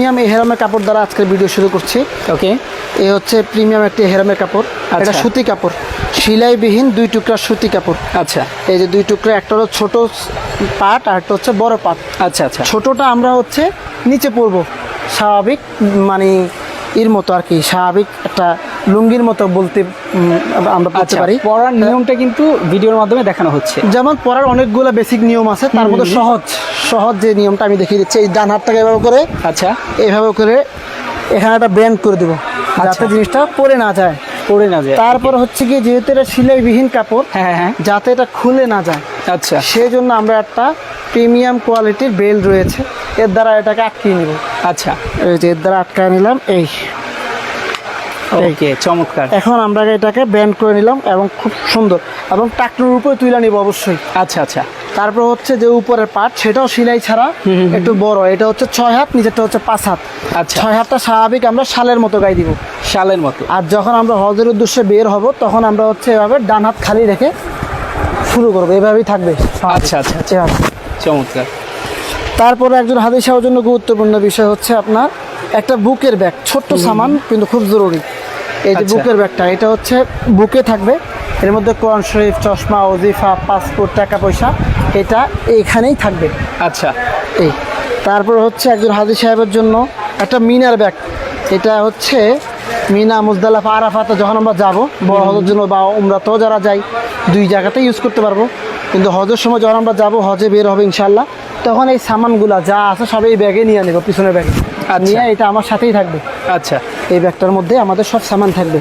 Premium এই হেরামের কাপড় দ্বারা আজকের ভিডিও শুরু করছি। ওকে এ হচ্ছে প্রিমিয়াম একটি হেরামের কাপড়। এটা আচ্ছা। সুতি কাপড়। সিলাইবিহীন দুই টুকরা সুতি কাপড়। আচ্ছা। এই যে দুই টুকরা একটা হলো ছোটো পাট আর একটা হচ্ছে বড় পাট। আচ্ছা আচ্ছা। ছোটোটা আমরা হচ্ছে নিচে পরব। স্বাভাবিক মানে এর মতো আর কি স্বাভাবিক একটা লুঙ্গির মতো বলতে আমরা বলতে আচ্ছা পারি। পড়ার নিয়মটা কিন্তু ভিডিওর মাধ্যমে দেখানো হচ্ছে। যেমন পড়ার অনেকগুলো বেসিক নিয়ম আছে তার মধ্যে সহজ সহজ যে নিয়মটা আমি দেখিয়ে দিচ্ছি এই ডান হাতটাকে এভাবে করে আচ্ছা। এভাবে করে এখানে একটা ব্যান্ড করে দেবো যাতে আচ্ছা। জিনিসটা পরে না যায়। পড়ে না যায় তারপর হচ্ছে কি যেহেতু এটা সিলাইবিহীন কাপড় হ্যাঁ হ্যাঁ হ্যাঁ। যাতে এটা খুলে না যায় আচ্ছা। সেই জন্য আমরা একটা প্রিমিয়াম কোয়ালিটির বেল রয়েছে এর দ্বারা এটাকে আটকিয়ে নিব। আচ্ছা। এই যে এর দ্বারা আটকায় নিলাম এই। ওকে চমৎকার। এখন আমরা এটাকে ব্যান্ড করে নিলাম এবং খুব সুন্দর। এবং টাকনুর উপরে তুলে নিব অবশ্যই। আচ্ছা আচ্ছা। তারপর হচ্ছে যে উপরের পাট সেটাও সেলাই ছাড়া একটু বড়। এটা হচ্ছে ছয় হাত নিচেরটা হচ্ছে পাঁচ হাত। আচ্ছা। ছয় হাতটা স্বাভাবিক আমরা শালের মতো গায়ে দিব। শালের মতো। আর যখন আমরা হজের উদ্দেশ্যে বের হব তখন আমরা হচ্ছে এভাবে ডান হাত খালি রেখে শুরু করব। এভাবেই থাকবে। আচ্ছা আচ্ছা আচ্ছা। চমৎকার। তারপরে একজন হাদিস সাহের জন্য গুরুত্বপূর্ণ বিষয় হচ্ছে আপনার একটা বুকের ব্যাগ ছোট্ট সামান কিন্তু খুব জরুরি। এই যে আচ্ছা। বুকের ব্যাগটা এটা হচ্ছে বুকে থাকবে। এর মধ্যে কোরআন শরীফ চশমা ওজিফা পাসপোর্ট টাকা পয়সা এটা এইখানেই থাকবে। আচ্ছা। এই। তারপর হচ্ছে একজন হাজি সাহেবের জন্য একটা মিনার ব্যাগ। এটা হচ্ছে মিনা মুজদালাফা আরাফাতে যখন আমরা যাব বড় হজের জন্য বা উমরাতেও যারা যাই দুই জায়গাতেই ইউজ করতে পারব। কিন্তু হজের সময় যখন আমরা যাব হজে বের হবে ইনশাল্লাহ তখন এই সামানগুলা যা আছে সব এই ব্যাগে নিয়ে নেব পিছনের ব্যাগে। আর আচ্ছা। নিয়ে এটা আমার সাথেই থাকবে। আচ্ছা। এই ব্যাগটার মধ্যে আমাদের সব সামান থাকবে।